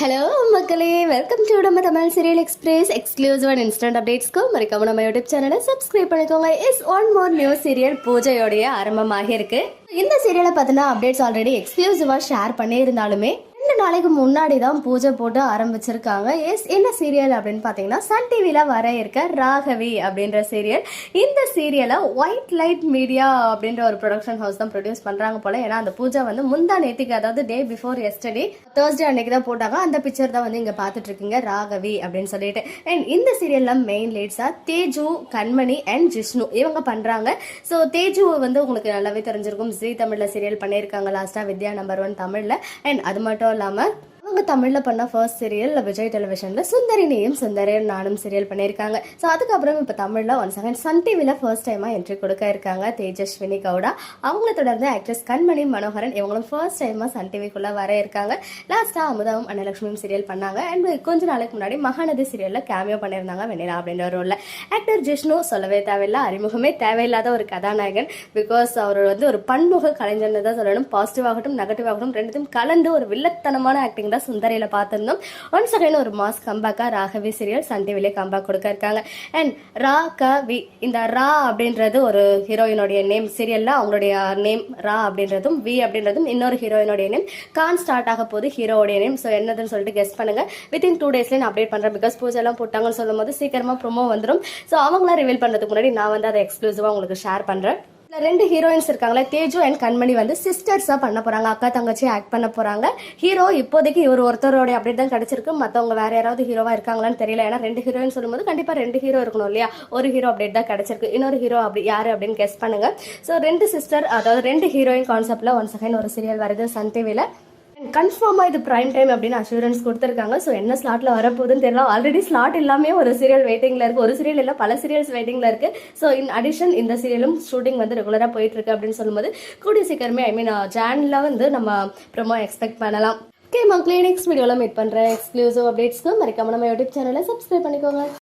Hello மக்களே. Welcome to நம்ம Tamil Serial Express exclusive and instant அப்டேட்ஸ்க்கு மறக்காம நம்ம யூடியூப் சேனலை சப்ஸ்கிரைப் பண்ணிக்கோங்க. Is one more new serial பூஜையோடைய ஆரம்பமாக இருக்கு. இந்த சீரியலை பார்த்தீங்கன்னா அப்டேட்ஸ் ஆல்ரெடி எக்ஸ்க்ளூசிவாக ஷேர் பண்ணியிருந்தாலுமே ரெண்டு நாளைக்கு முன்னாடி தான் பூஜை போட்டு ஆரம்பிச்சிருக்காங்க. எஸ் என்ன சீரியல் அப்படின்னு பார்த்தீங்கன்னா சன் டிவியில் வர இருக்க ராகவி அப்படின்ற சீரியல் இந்த சீரியலை ஒயிட் லைட் மீடியா அப்படின்ற ஒரு ப்ரொடக்ஷன் ஹவுஸ் தான் ப்ரொடியூஸ் பண்ணுறாங்க போல. ஏன்னா அந்த பூஜை வந்து முந்தா நேத்திக்கு அதாவது டே பிஃபோர் எஸ்டடி தேர்ஸ்டே அன்னைக்கு தான் போட்டாங்க. அந்த பிக்சர் தான் வந்து இங்கே பார்த்துட்டு இருக்கீங்க ராகவி அப்படின்னு சொல்லிட்டு. அண்ட் இந்த சீரியலில் main லீட்ஸாக Teju Kanmani and Jishnu. இவங்க பண்ணுறாங்க ஸோ தேஜு வந்து உங்களுக்கு நல்லாவே தெரிஞ்சிருக்கும். ஜி தமிழில் சீரியல் பண்ணியிருக்காங்க. லாஸ்ட்டாக வித்யா நம்பர் ஒன் தமிழில். அண்ட் அது மட்டும் இல்லாமல் அவங்க தமிழில் பண்ண ஃபர்ஸ்ட் சீரியல் விஜய் டெலிவிஷனில் சுந்தரினியும் சுந்தரன் நானும் சீரியல் பண்ணியிருக்காங்க. ஸோ அதுக்கப்புறம் இப்போ தமிழில் ஒன் செகண்ட் சன் டிவியில் ஃபர்ஸ்ட் டைமாக என்ட்ரி கொடுக்க இருக்காங்க தேஜஸ்வினி கவுடா. அவங்கள தொடர்ந்து ஆக்ட்ரஸ் கண்மணி மனோகரன் இவங்களும் ஃபர்ஸ்ட் டைமாக சன் டிவிக்குள்ளே வர இருக்காங்க. லாஸ்ட்டாக அமுதாவும் அன்னலட்சுமியும் சீரியல் பண்ணாங்க. அண்ட் கொஞ்ச நாளைக்கு முன்னாடி மகாநதி சீரியலில் கேமியோ பண்ணியிருந்தாங்க வெண்ணிலா அப்படின்ற ரோலில் ஆக்டர் ஜிஷ்ணு சொல்லவே தேவையில்லை. அறிமுகமே தேவையில்லாத ஒரு கதாநாயகன். பிகாஸ் அவர் வந்து ஒரு பன்முக கலைஞர்னு தான் சொல்லணும். பாசிட்டிவ் ஆகட்டும் நெகட்டிவ் ஆகட்டும் ரெண்டுத்தையும் கலந்து ஒரு வில்லத்தனமான ஆக்டிங் தான் சுந்தரையில் பார்த்துருந்தோம். ஒன்ஸ் அகைன் ஒரு மாஸ் கம்பேக்காக ராகவி சீரியல் சன் டிவிலே கம்பேக் கொடுக்க இருக்காங்க அண்ட் ரா க வி இந்த ரா அப்படின்றது ஒரு ஹீரோயினுடைய நேம் சீரியலில் அவங்களுடைய நேம் ரா அப்படின்றதும் வி அப்படின்றதும் இன்னொரு ஹீரோயினுடைய நேம் கான் ஸ்டார்ட் ஆக போது ஹீரோவுடைய நேம் ஸோ என்னதுன்னு சொல்லிட்டு கெஸ்ட் பண்ணுங்க. வித்தின் டூ டேஸ்லேயே நான் அப்டேட் பண்ணுறேன் பிகாஸ் பூஜைலாம் போட்டாங்கன்னு சொல்லும் போது சீக்கிரமாக ப்ரோமோ வந்துடும் ஸோ அவங்களாம் ரிவீல் பண்ணுறதுக்கு முன்னாடி நான் வந்து அதை எக்ஸ்க்ளூசிவாக உங்களுக்கு ஷேர் பண்ணுறேன் இதில் ரெண்டு ஹீரோயின்ஸ் இருக்காங்களே தேஜு அண்ட் கண்மணி வந்து சிஸ்டர்ஸாக பண்ண போகிறாங்க அக்கா தங்கச்சி ஆக்ட் பண்ண போகிறாங்க ஹீரோ இப்போதைக்கு இவர் ஒருத்தரோட அப்டேட் தான் கிடச்சிருக்கு. மற்றவங்க வேற யாராவது ஹீரோவாக இருக்காங்களான்னு தெரியல. ஏன்னா ரெண்டு ஹீரோயின் சொல்லும்போது கண்டிப்பாக ரெண்டு ஹீரோ இருக்கணும் இல்லையா? ஒரு ஹீரோ அப்டேட் தான் கிடச்சிருக்கு. இன்னொரு ஹீரோ அப்படி யார் அப்படின்னு கெஸ் பண்ணுங்க. ஸோ ரெண்டு சிஸ்டர் அதாவது ரெண்டு ஹீரோயின் கான்செப்டில் ஒன் செகண்ட் ஒரு சீரியல் வருது. சன் டிவியில் கன்ஃபார்மாக இது ப்ரைம் டைம் அப்படின்னு அஷூரன்ஸ் கொடுத்துருக்காங்க. ஸோ என்ன ஸ்லாட்டில் வரப்போகுதுன்னு தெரியல. ஆல்ரெடி ஸ்லாட் எல்லாமே ஒரு சீரியல் வெயிட்டிங்கில் இருக்கு. ஒரு சீரியல் இல்லை பல சீரியல்ஸ் வெயிட்டிங்கில் இருக்குது ஸோ இன் அடிஷன் இந்த சீரியலும் ஷூட்டிங் வந்து ரெகுலராக போயிட்டுருக்கு அப்படின்னு சொல்லும்போது கூடிய சீக்கிரமே ஐ மீன் ஜான்ல வந்து நம்ம ப்ரொமோ எக்ஸ்பெக்ட் பண்ணலாம். ஓகே மக்களே நெக்ஸ்ட் வீடியோவில் மீட் பண்ணுறேன் எக்ஸ்க்ளூசிவ் அப்டேட்ஸ்க்கு மறக்காம நம்ம யூடியூப் சேனலை சப்ஸ்கிரைப் பண்ணிக்கோங்க.